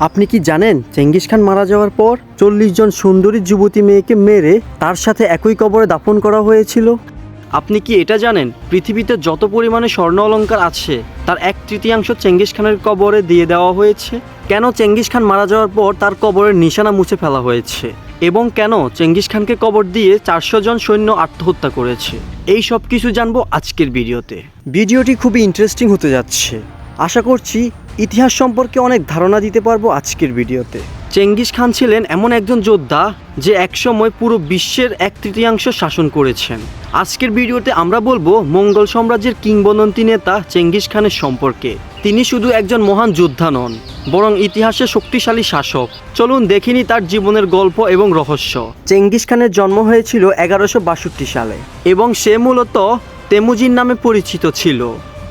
আপনি কি জানেন চেঙ্গিস খান মারা যাওয়ার পর চল্লিশ জন সুন্দরী যুবতী মেয়েকে মেরে তার সাথে একই কবরে দাফন করা হয়েছিল? আপনি কি এটা জানেন? পৃথিবীতে যত পরিমাণে স্বর্ণ অলঙ্কার আছে, তার এক তৃতীয়াংশ চেঙ্গিস খানের কবরে দিয়ে দেওয়া হয়েছে। কেন চেঙ্গিস খান মারা যাওয়ার পর তার কবরের নিশানা মুছে ফেলা হয়েছে? এবং কেন চেঙ্গিস খানকে কবর দিয়ে চারশো জন সৈন্য আত্মহত্যা করেছে? এই সব কিছু জানব আজকের ভিডিওতে। ভিডিওটি খুবই ইন্টারেস্টিং হতে যাচ্ছে। আশা করছি ইতিহাস সম্পর্কে অনেক ধারণা দিতে পারব আজকের ভিডিওতে। চেঙ্গিস খান ছিলেন এমন একজন যোদ্ধা যে একসময় পুরো বিশ্বের এক তৃতীয়াংশ শাসন করেছেন। আজকের ভিডিওতে আমরা বলব মঙ্গল সাম্রাজ্যের কিংবদন্তি নেতা চেঙ্গিস খানের সম্পর্কে। তিনি শুধু একজন মহান যোদ্ধা নন, বরং ইতিহাসে শক্তিশালী শাসক। চলুন দেখিনি তার জীবনের গল্প এবং রহস্য। চেঙ্গিস খানের জন্ম হয়েছিল এগারোশো সালে এবং সে মূলত তেমুজিন নামে পরিচিত ছিল।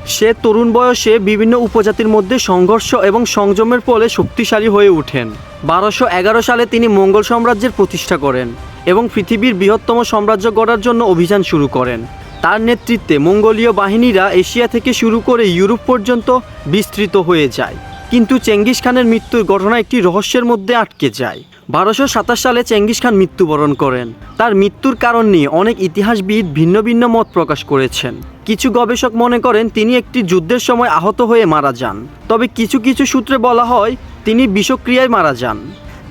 সে তরুণ বয়সে বিভিন্ন উপজাতির মধ্যে সংঘর্ষ এবং সংযমের ফলে শক্তিশালী হয়ে ওঠেন। বারোশো এগারো সালে তিনি মঙ্গল সাম্রাজ্যের প্রতিষ্ঠা করেন এবং পৃথিবীর বৃহত্তম সাম্রাজ্য গড়ার জন্য অভিযান শুরু করেন। তার নেতৃত্বে মঙ্গোলীয় বাহিনীরা এশিয়া থেকে শুরু করে ইউরোপ পর্যন্ত বিস্তৃত হয়ে যায়। কিন্তু চেঙ্গিস খানের মৃত্যুর ঘটনা একটি রহস্যের মধ্যে আটকে যায়। বারোশো সাতাশ সালে চেঙ্গিস খান মৃত্যুবরণ করেন। তার মৃত্যুর কারণ নিয়ে অনেক ইতিহাসবিদ ভিন্ন ভিন্ন মত প্রকাশ করেছেন। কিছু গবেষক মনে করেন তিনি একটি যুদ্ধের সময় আহত হয়ে মারা যান। তবে কিছু কিছু সূত্রে বলা হয়, তিনি বিষক্রিয়ায় মারা যান।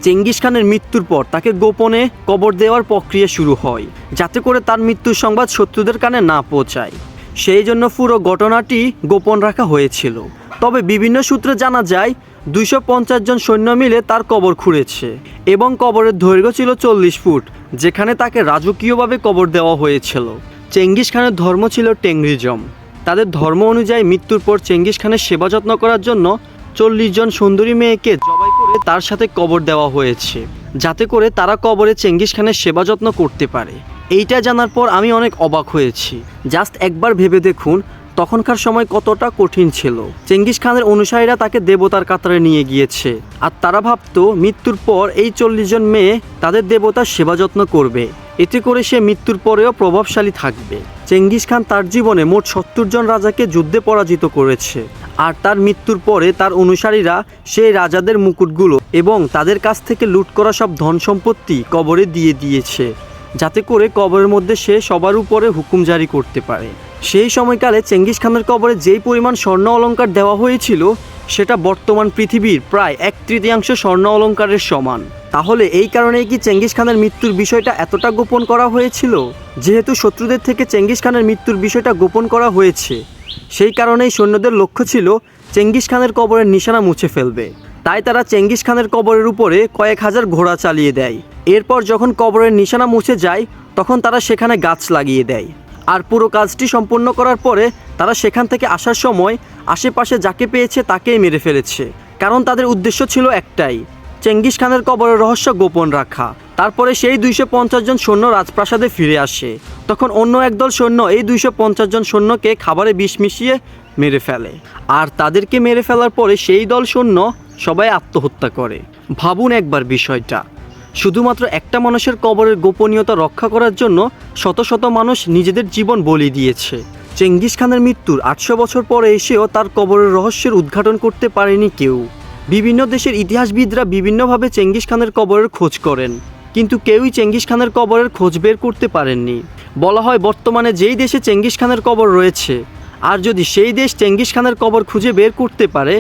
চেঙ্গিস খানের মৃত্যুর পর তাকে গোপনে কবর দেওয়ার প্রক্রিয়া শুরু হয়, যাতে করে তার মৃত্যুর সংবাদ শত্রুদের কানে না পৌঁছায়। সেই জন্য পুরো ঘটনাটি গোপন রাখা হয়েছিল। তবে বিভিন্ন সূত্রে জানা যায় দুইশো পঞ্চাশ জন সৈন্য মিলে তার কবর খুঁড়েছে এবং কবরের দৈর্ঘ্য ছিল চল্লিশ ফুট, যেখানে তাকে রাজকীয়ভাবে কবর দেওয়া হয়েছিল। চেঙ্গিস খানের ধর্ম ছিল টেংরিজম তাদের ধর্ম অনুযায়ী মৃত্যুর পর চেঙ্গিস খানের সেবা যত্ন করার জন্য চল্লিশ জন সুন্দরী মেয়েকে জবাই করে তার সাথে কবর দেওয়া হয়েছে, যাতে করে তারা কবরে চেঙ্গিস খানের সেবা যত্ন করতে পারে। এইটা জানার পর আমি অনেক অবাক হয়েছি। জাস্ট একবার ভেবে দেখুন তখনকার সময় কতটা কঠিন ছিল। চেঙ্গিস খানের অনুসারীরা তাকে দেবতার কাতারে নিয়ে গিয়েছে। আর তারা ভাবত, মৃত্যুর পর এই চল্লিশ জন মেয়ে তাদের দেবতার সেবা যত্ন করবে। এতে করে সে মৃত্যুর পরেও প্রভাবশালী থাকবে। চেঙ্গিস খান তার জীবনে মোট সত্তর জন রাজাকে যুদ্ধে পরাজিত করেছে। আর তার মৃত্যুর পরে তার অনুসারীরা সেই রাজাদের মুকুটগুলো এবং তাদের কাছ থেকে লুট করা সব ধন সম্পত্তি কবরে দিয়ে দিয়েছে। যাতে করে কবরের মধ্যে সে সবার উপরে হুকুম জারি করতে পারে। সেই সময়কালে চেঙ্গিস খানের কবরে যেই পরিমাণ স্বর্ণ অলঙ্কার দেওয়া হয়েছিল, সেটা বর্তমান পৃথিবীর প্রায় এক তৃতীয়াংশ স্বর্ণ অলংকারের সমান। তাহলে এই কারণেই কি চেঙ্গিস খানের মৃত্যুর বিষয়টা এতটা গোপন করা হয়েছিল? যেহেতু শত্রুদের থেকে চেঙ্গিস খানের মৃত্যুর বিষয়টা গোপন করা হয়েছে, সেই কারণেই সৈন্যদের লক্ষ্য ছিল চেঙ্গিস খানের কবরের নিশানা মুছে ফেলবে। তাই তারা চেঙ্গিস খানের কবরের উপরে কয়েক হাজার ঘোড়া চালিয়ে দেয়। এরপর যখন কবরের নিশানা মুছে যায়, তখন তারা সেখানে গাছ লাগিয়ে দেয়। আর পুরো কাজটি সম্পূর্ণ করার পরে তারা সেখান থেকে আসার সময় আশেপাশে যাকে পেয়েছে তাকেই মেরে ফেলেছে। কারণ তাদের উদ্দেশ্য ছিল একটাই, চেঙ্গিস খানের কবরের রহস্য গোপন রাখা। তারপরে সেই দুইশো পঞ্চাশ জন সৈন্য রাজপ্রাসাদে ফিরে আসে। তখন অন্য একদল সৈন্য এই দুইশো পঞ্চাশ জন সৈন্যকে খাবারে বিষ মিশিয়ে মেরে ফেলে। আর তাদেরকে মেরে ফেলার পরে সেই দল সৈন্য সবাই আত্মহত্যা করে। ভাবুন একবার বিষয়টা। শুধুমাত্র একটা মানুষের কবরের গোপনীয়তা রক্ষা করার জন্য শত শত মানুষ নিজেদের জীবন বলি দিয়েছে। চেঙ্গিস খানের মৃত্যুর আটশো বছর পরে এসেও তার কবরের রহস্যের উদ্ঘাটন করতে পারেনি কেউ। বিভিন্ন দেশের ইতিহাসবিদরা বিভিন্নভাবে চেঙ্গিস খানের কবরের খোঁজ করেন, কিন্তু কেউই চেঙ্গিস খানের কবরের খোঁজ বের করতে পারেননি। বলা হয়, বর্তমানে যেই দেশে চেঙ্গিস খানের কবর রয়েছে, আর যদি সেই দেশ চেঙ্গিস খানের কবর খুঁজে বের করতে পারে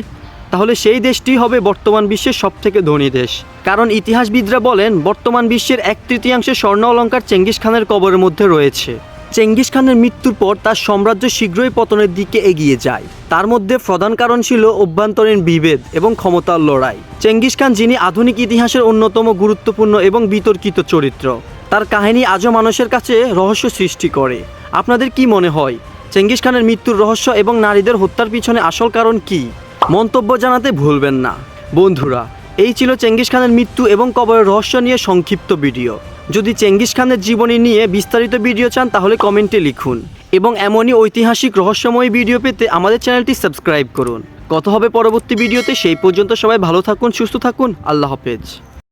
তাহলে সেই দেশটি হবে বর্তমান বিশ্বের সবথেকে ধনী দেশ। কারণ ইতিহাসবিদরা বলেন, বর্তমান বিশ্বের এক তৃতীয়াংশে স্বর্ণ অলঙ্কার চেঙ্গিস খানের কবরের মধ্যে রয়েছে। চেঙ্গিস খানের মৃত্যুর পর তার সাম্রাজ্য শীঘ্রই পতনের দিকে এগিয়ে যায়। তার মধ্যে প্রধান কারণ ছিল অভ্যন্তরীণ বিভেদ এবং ক্ষমতার লড়াই। চেঙ্গিস খান যিনি আধুনিক ইতিহাসের অন্যতম গুরুত্বপূর্ণ এবং বিতর্কিত চরিত্র, তার কাহিনী আজও মানুষের কাছে রহস্য সৃষ্টি করে। আপনাদের কি মনে হয়, চেঙ্গিস খানের মৃত্যুর রহস্য এবং নারীদের হত্যার পিছনে আসল কারণ কি? মন্তব্য জানাতে ভুলবেন না। বন্ধুরা, এই ছিল চেঙ্গিস খানের মৃত্যু এবং কবরের রহস্য নিয়ে সংক্ষিপ্ত ভিডিও। যদি চেঙ্গিস খানের জীবনী নিয়ে বিস্তারিত ভিডিও চান, তাহলে কমেন্টে লিখুন। এবং এমনই ঐতিহাসিক রহস্যময় ভিডিও পেতে আমাদের চ্যানেলটি সাবস্ক্রাইব করুন। কত হবে পরবর্তী ভিডিওতে, সেই পর্যন্ত সবাই ভালো থাকুন, সুস্থ থাকুন। আল্লাহ হাফেজ।